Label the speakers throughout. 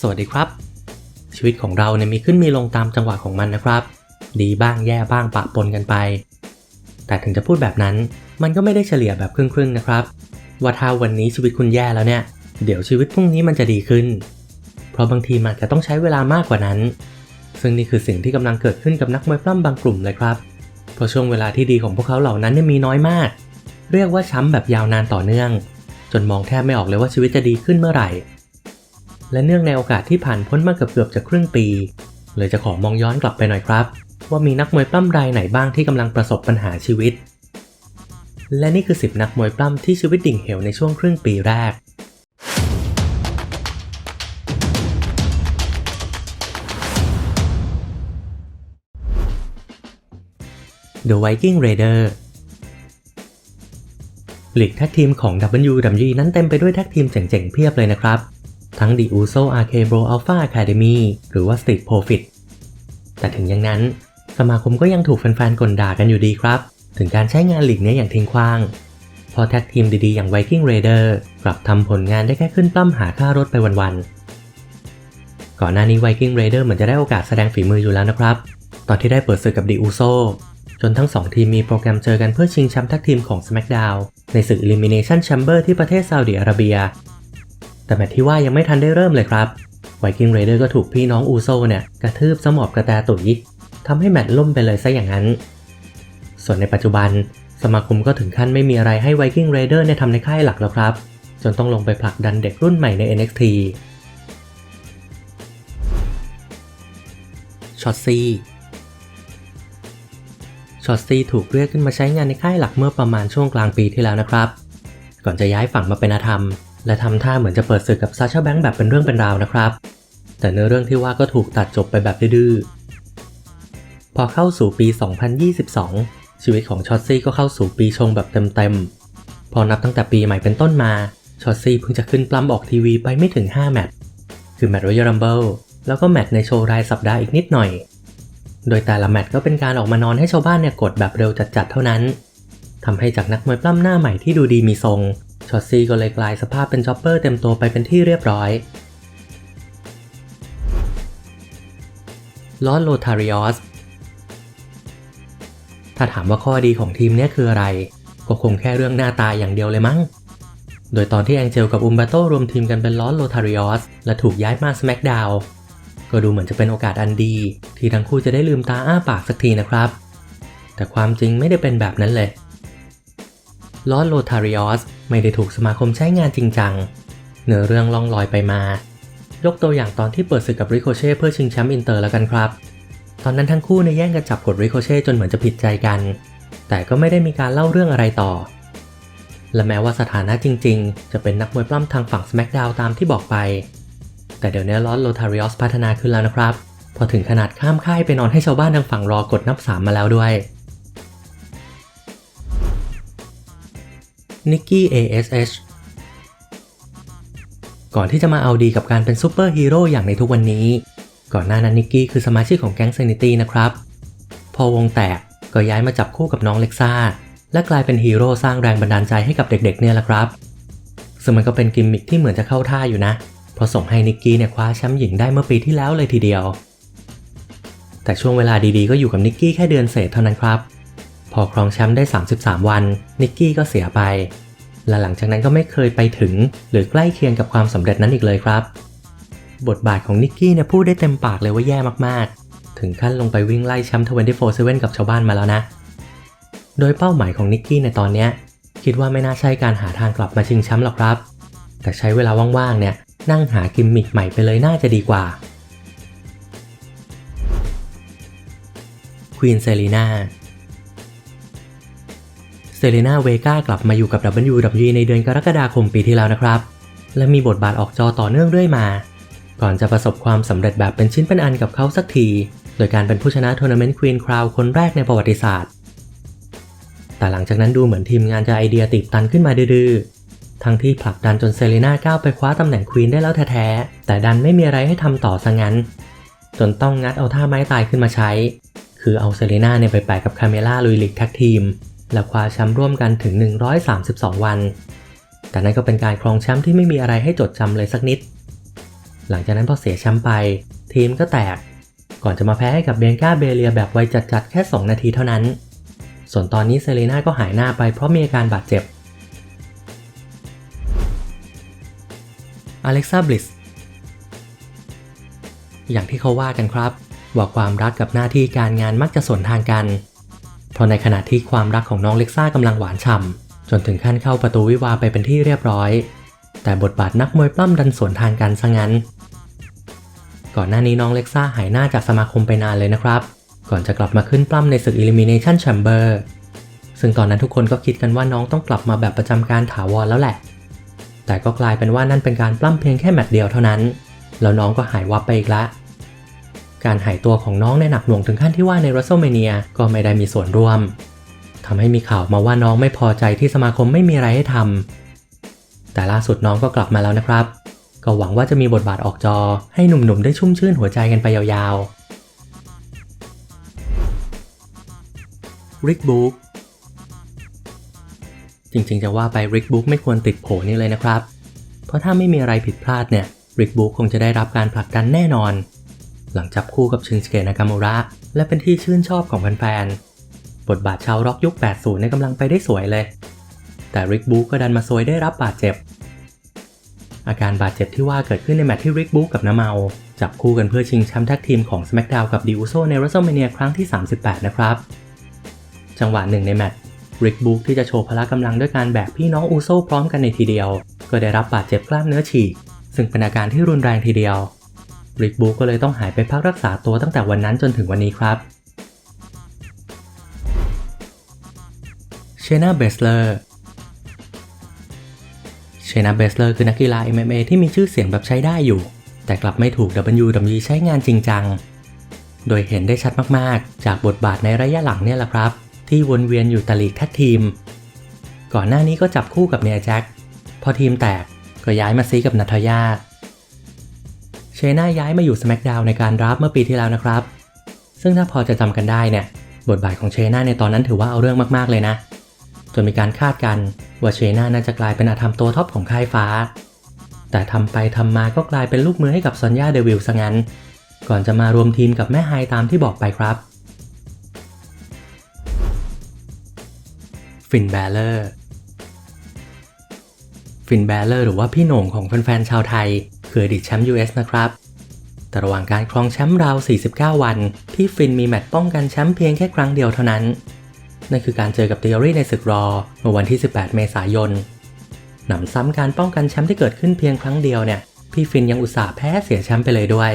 Speaker 1: สวัสดีครับ ชีวิตของเราเนี่ยมีขึ้นมีลงตามจังหวะของมันนะครับ ดีบ้างแย่บ้างปะปนกันไป แต่ถึงจะพูดแบบนั้น มันก็ไม่ได้เฉลี่ยแบบครึ่งๆนะครับ ว่าถ้าวันนี้ชีวิตคุณแย่แล้วเนี่ย เดี๋ยวชีวิตพรุ่งนี้มันจะดีขึ้น เพราะบางทีมันจะต้องใช้เวลามากกว่านั้น ซึ่งนี่คือสิ่งที่กำลังเกิดขึ้นกับนักมวยปล้ำบางกลุ่มเลยครับ เพราะช่วงเวลาที่ดีของพวกเขาเหล่านั้นเนี่ยมีน้อยมาก เรียกว่าช้ำแบบยาวนานต่อเนื่อง จนมองแทบไม่ออกเลยว่าชีวิตจะดีขึ้นเมื่อไหร่ และเนื่องในโอกาสที่ผ่านพ้นมาเกือบเกือบจะครึ่งปี เลยจะขอมองย้อนกลับไปหน่อยครับ ว่ามีนักมวยปล้ำรายไหนบ้างที่กำลังประสบปัญหาชีวิต และนี่คือ 10 นักมวยปล้ำที่ชีวิตดิ่งเหวในช่วงครึ่งปีแรก The Viking Raider ลีกแท็กทีมของ WWE นั้นเต็มไปด้วยแท็กทีมเจ๋งๆเพียบเลยนะครับ ทั้ง The Uso RK Bro Alpha Academy หรือว่า Street Profit แต่ถึงอย่างนั้น สมาคมก็ยังถูกแฟนๆกลด่ากันอยู่ดีครับ ถึงการใช้งานหลีกนี้อย่างทิ้งขว้าง พอแท็กทีมดีๆ อย่าง Viking Raider กลับทำผลงานได้แค่ขึ้นปล้ำหาค่ารถไปวันๆ ก่อนหน้านี้ Viking Raider เหมือนจะได้โอกาสแสดงฝีมืออยู่แล้วนะครับ ตอนที่ได้เปิดศึกกับ The Uso จนทั้งสองทีมมีโปรแกรมเจอกันเพื่อชิงแชมป์แท็กทีมของ SmackDown ในศึก Elimination Chamber ที่ประเทศซาอุดิอาระเบีย แต่แมตช์ที่ว่ายังไม่ทันได้เริ่มเลยครับ Viking Raider ก็ถูกพี่น้องอูโซเนี่ยกระทืบสมอบกระแตตุ๋ยทำให้แมตช์ล่มไปเลยซะอย่างนั้น ส่วนในปัจจุบันสมาคมก็ถึงขั้นไม่มีอะไรให้ Viking Raider เนี่ยทำในค่ายหลักแล้วครับ จนต้องลงไปผลักดันเด็กรุ่นใหม่ใน NXT ช็อตซีช็อตซีถูกเรียกขึ้นมาใช้งานในค่ายหลักเมื่อประมาณช่วงกลางปีที่แล้วนะครับ ก่อนจะย้ายฝั่งมาเป็นอาธรรม และทำท่าเหมือนจะเปิดศึกกับซาชาแบงค์แบบเป็นเรื่องเป็นราวนะครับ แต่เนื้อเรื่องที่ว่าก็ถูกตัดจบไปแบบดื้อพอเข้าสู่ปี 2022 ชีวิตของชอตซี่ก็เข้าสู่ปีชงแบบเต็มๆ พอนับตั้งแต่ปีใหม่เป็นต้นมา ชอตซี่เพิ่งจะขึ้นปล้ำออกทีวีไปไม่ถึง 5 แมตช์ คือแมตช์รอยัลรัมเบิลแล้วก็แมตช์ในโชว์รายสัปดาห์อีกนิดหน่อย โดยแต่ละแมตช์ก็เป็นการออกมานอนให้ชาวบ้านเนี่ยกดแบบเร็วจัดๆเท่านั้นทำให้จากนักมวยปล้ำหน้าใหม่ที่ดูดีมีทรง ชอตซี่ก็เลยกลายสภาพเป็นจ็อปเปอร์เต็มตัวไปเป็นที่เรียบร้อยลอสโลทาริออสถ้าถามว่าข้อดีของทีมนี้คืออะไร ก็คงแค่เรื่องหน้าตาอย่างเดียวเลยมั้ง โดยตอนที่แองเจลกับอุมบาโตรวมทีมกันเป็นลอสโลทาริออสและถูกย้ายมาสแม c ดาวก็ดูเหมือนจะเป็นโอกาสอันดี ที่ทั้งคู่จะได้ลืมตาอ้าปากสักทีนะครับ แต่ความจริงไม่ได้เป็นแบบนั้นเลย ลอสโลทาริออสไม่ได้ถูกสมาคมใช้งานจริงจัง เนื้อเรื่องล่องลอยไปมา ยกตัวอย่างตอนที่เปิดศึกกับริโคเช่เพื่อชิงแชมป์อินเตอร์แล้วกันครับ ตอนนั้นทั้งคู่เนี่ยแย่งกันจับกดริโคเช่จนเหมือนจะผิดใจกัน แต่ก็ไม่ได้มีการเล่าเรื่องอะไรต่อ และแม้ว่าสถานะจริง ๆ จะเป็นนักมวยปล้ำทางฝั่ง SmackDown ตามที่บอกไป แต่เดี๋ยวนี้ลอสโลทาริออสพัฒนาขึ้นแล้วนะครับ พอถึงขนาดข้ามค่ายไปนอนให้ชาวบ้านทางฝั่งรอกดนับสามมาแล้วด้วย นิกกี้ ASH ก่อนที่จะมาเอาดีกับการเป็นซูเปอร์ฮีโร่อย่างในทุกวันนี้ ก่อนหน้านั้นนิกกี้คือสมาชิกของแก๊งเซนิตี้นะครับ พอวงแตกก็ย้ายมาจับคู่กับน้องเล็กซ่า และกลายเป็นฮีโร่สร้างแรงบันดาลใจให้กับเด็กๆเนี่ยแหละครับซึ่งมันก็เป็นกิมมิคที่เหมือนจะเข้าท่าอยู่นะ เพราะส่งให้นิกกี้เนี่ยคว้าแชมป์หญิงได้เมื่อปีที่แล้วเลยทีเดียว แต่ช่วงเวลาดีๆก็อยู่กับนิกกี้แค่เดือนเศษเท่านั้นครับ พอครองแชมป์ได้ 33 วัน นิกกี้ก็เสียไป และหลังจากนั้นก็ไม่เคยไปถึง หรือใกล้เคียงกับความสำเร็จนั้นอีกเลยครับ บทบาทของนิกกี้เนี่ยพูดได้เต็มปากเลยว่าแย่มากๆ ถึงขั้นลงไปวิ่งไล่แชมป์24/7 กับชาวบ้านมาแล้วนะ โดยเป้าหมายของนิกกี้ในตอนนี้คิดว่าไม่น่าใช่การหาทางกลับมาชิงแชมป์หรอกครับ แต่ใช้เวลาว่างๆเนี่ยนั่งหากิมมิคใหม่ไปเลยน่าจะดีกว่าควีนเซรีนา เซเลนาเวกากลับมาอยู่กับ WWE ในเดือนกรกฎาคมปีที่แล้วนะครับ และมีบทบาทออกจอต่อเนื่องเรื่อยมา ก่อนจะประสบความสำเร็จแบบเป็นชิ้นเป็นอันกับเขาสักที โดยการเป็นผู้ชนะทัวร์นาเมนต์ควีนคราวคนแรกในประวัติศาสตร์ แต่หลังจากนั้นดูเหมือนทีมงานจะไอเดียติดตันขึ้นมาดื้อทั้งที่ผลักดันจนเซเลนาก้าวไปคว้าตำแหน่งควีนได้แล้วแท้ๆ แต่ดันไม่มีอะไรให้ทำต่อซะงั้น จนต้องงัดเอาท่าไม้ตายขึ้นมาใช้ คือเอาเซเลนาเนี่ยไปแปะกับคาเมล่าลุยลิกแท็กทีม และคว้าแชมป์ร่วมกันถึง 132 วัน แต่นั่นก็เป็นการครองแชมป์ที่ไม่มีอะไรให้จดจำเลยสักนิด หลังจากนั้นพอเสียแชมป์ไป ทีมก็แตก ก่อนจะมาแพ้ให้กับเบนกาเบเลียแบบไวจัดๆแค่ 2 นาทีเท่านั้น ส่วนตอนนี้เซเลน่าก็หายหน้าไปเพราะมีอาการบาดเจ็บ อเล็กซ่าบลิสอย่างที่เขาว่ากันครับ ว่าความรักกับหน้าที่การงานมักจะสวนทางกัน เพราะในขณะที่ความรักของน้องเล็กซ่ากำลังหวานฉ่ำจนถึงขั้นเข้าประตูวิวาไปเป็นที่เรียบร้อย แต่บทบาทนักมวยปล้ำดันสวนทางกันซะงั้น ก่อนหน้านี้น้องเล็กซ่าหายหน้าจากสมาคมไปนานเลยนะครับ ก่อนจะกลับมาขึ้นปล้ำในศึก Elimination Chamber ซึ่งตอนนั้นทุกคนก็คิดกันว่าน้องต้องกลับมาแบบประจำการถาวรแล้วแหละ แต่ก็กลายเป็นว่านั่นเป็นการปล้ำเพียงแค่แมตช์เดียวเท่านั้น แล้วน้องก็หายวับไปอีกละ การหายตัวของน้องในหนักหน่วงถึงขั้นที่ว่าใน WrestleMania ก็ไม่ได้มีส่วนร่วมทำให้มีข่าวมาว่าน้องไม่พอใจที่สมาคมไม่มีอะไรให้ทำแต่ล่าสุดน้องก็กลับมาแล้วนะครับ ก็หวังว่าจะมีบทบาทออกจอ ให้หนุ่มๆได้ชุ่มชื่นหัวใจกันไปยาวๆริกบุ๊กจริงๆจะว่าไปริกบุ๊กไม่ควรติดโผนี่เลยนะครับ เพราะถ้าไม่มีอะไรผิดพลาดเนี่ยริกบุ๊กคงจะได้รับการผลักดันแน่นอน หลังจับคู่กับชินสเกะนากามูระ และเป็นที่ชื่นชอบของแฟนๆ บทบาทชาวร็อกยุค 80 ในกำลังไปได้สวยเลย แต่ริกบุ๊กก็ดันมาซวยได้รับบาดเจ็บ อาการบาดเจ็บที่ว่าเกิดขึ้นในแมตช์ที่ริกบุ๊กกับน้าเมา จับคู่กันเพื่อชิงแชมป์แท็กทีมของ SmackDown กับดิวโซใน WrestleMania ครั้งที่ 38 นะครับ จังหวะหนึ่งในแมตช์ริกบุ๊กที่จะโชว์พละกำลังด้วยการแบกพี่น้องอูโซพร้อมกันในทีเดียว ก็ได้รับบาดเจ็บกล้ามเนื้อฉีกซึ่งเป็นอาการที่รุนแรงทีเดียว ริกบุ๊กก็เลยต้องหายไปพักรักษาตัวตั้งแต่วันนั้นจนถึงวันนี้ครับเชนาเบสเลอร์เชนาเบสเลอร์คือนักกีฬา MMA ที่มีชื่อเสียงแบบใช้ได้อยู่ แต่กลับไม่ถูก WWE ใช้งานจริงจัง โดยเห็นได้ชัดมากๆ จากบทบาทในระยะหลังเนี่ยแหละครับ ที่วนเวียนอยู่ตลีกแท็กทีม ก่อนหน้านี้ก็จับคู่กับเนียแจ็คพอทีมแตกก็ย้ายมาซีกับนาทายา เชน่าย้ายมาอยู่ SmackDown ในการรับเมื่อปีที่แล้วนะครับ ซึ่งถ้าพอจะจำกันได้เนี่ย บทบาทของเชน่าในตอนนั้นถือว่าเอาเรื่องมากๆเลยนะ จนมีการคาดกันว่าเชน่าน่าจะกลายเป็นอาธรรมตัวท็อปของค่ายฟ้า แต่ทำไปทำมาก็กลายเป็นลูกมือให้กับซอนยาเดวิลซะงั้น ก่อนจะมารวมทีมกับแม่ไฮตามที่บอกไปครับฟินแบลเลอร์ฟินแบลเลอร์หรือว่าพี่โหน่งของแฟนๆชาวไทย คืออดีตแชมป์ US นะครับ แต่ระหว่างการครองแชมป์ราว 49 วัน ที่ฟินมีแมตช์ป้องกันแชมป์เพียงแค่ครั้งเดียวเท่านั้น นั่นคือการเจอกับเทอรี่ในศึกรอเมื่อวันที่ 18 เมษายนหนำซ้ำการป้องกันแชมป์ที่เกิดขึ้นเพียงครั้งเดียวเนี่ย พี่ฟินยังอุตส่าห์แพ้เสียแชมป์ไปเลยด้วย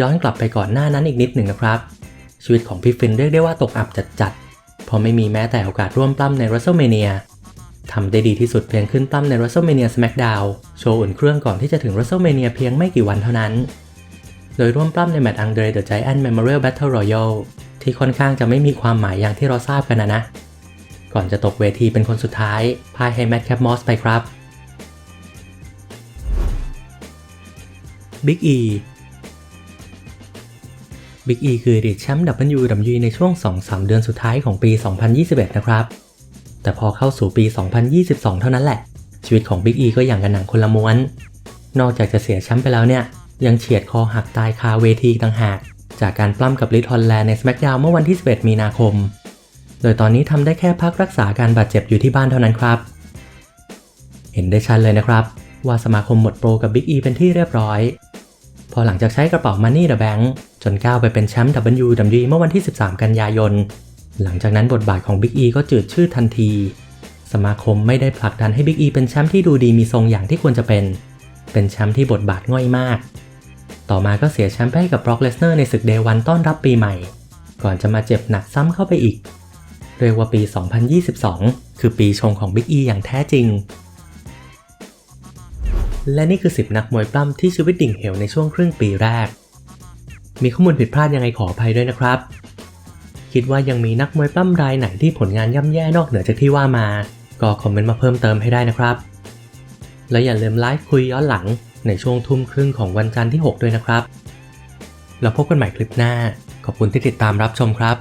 Speaker 1: ย้อนกลับไปก่อนหน้านั้นอีกนิดหนึ่งนะครับ ชีวิตของพี่ฟินเรียกได้ว่าตกอับจัดๆเพราะไม่มีแม้แต่โอกาสร่วมปล้ำใน WrestleMania ทำได้ดีที่สุดเพียงขึ้นปล้ำใน WrestleMania SmackDown โชว์อุ่นเครื่องก่อนที่จะถึง WrestleMania เพียงไม่กี่วันเท่านั้น โดยร่วมปล้ำในแมตช์ Andre the Giant Memorial Battle Royal ที่ค่อนข้างจะไม่มีความหมายอย่างที่เราทราบกันนะนะ ก่อนจะตกเวทีเป็นคนสุดท้ายพ่ายให้แมตต์แคปมอสไปครับ Big E Big E คืออดีตแชมป์ WWE ในช่วง 2-3 เดือนสุดท้ายของปี 2021 นะครับ แต่พอเข้าสู่ปี 2022 เท่านั้นแหละ ชีวิตของ Big E ก็อย่างกันหนังคนละม้วน นอกจากจะเสียแชมป์ไปแล้วเนี่ย ยังเฉียดคอหักตายคาเวทีต่างหาก จากการปล้ำกับลิทฮอลแลนด์ใน SmackDown เมื่อวันที่ 11 มีนาคม โดยตอนนี้ทำได้แค่พักรักษาการบาดเจ็บอยู่ที่บ้านเท่านั้นครับ เห็นได้ชัดเลยนะครับ ว่าสมาคมหมดโปรกับ Big E เป็นที่เรียบร้อย พอหลังจากใช้กระเป๋า Money the Bank จนก้าวไปเป็นแชมป์ WWE เมื่อวันที่ 13 กันยายน หลังจากนั้นบทบาทของ Big E ก็จืดชืดทันที สมาคมไม่ได้ผลักดันให้ Big E เป็นแชมป์ที่ดูดีมีทรงอย่างที่ควรจะเป็น เป็นแชมป์ที่บทบาทง่อยมาก ต่อมาก็เสียแชมป์ไปให้กับ Brock Lesnar ในศึก Day 1ต้อนรับปีใหม่ ก่อนจะมาเจ็บหนักซ้ำเข้าไปอีก เรียกว่าปี 2022 คือปีชงของ Big E อย่างแท้จริง และนี่คือ 10 นักมวยปล้ำที่ชีวิตดิ่งเหวในช่วงครึ่งปีแรก มีข้อมูลผิดพลาดยังไงขออภัยด้วยนะครับ คิดว่ายังมีนักมวยปล้ำรายไหนที่ผลงานย่ำแย่นอกเหนือจากที่ว่ามา ก็คอมเมนต์มาเพิ่มเติมให้ได้นะครับ และอย่าลืมไลฟ์คุยย้อนหลังในช่วงทุ่มครึ่งของวันจันทร์ที่ 6 ด้วยนะครับ แล้วพบกันใหม่คลิปหน้า ขอบคุณที่ติดตามรับชมครับ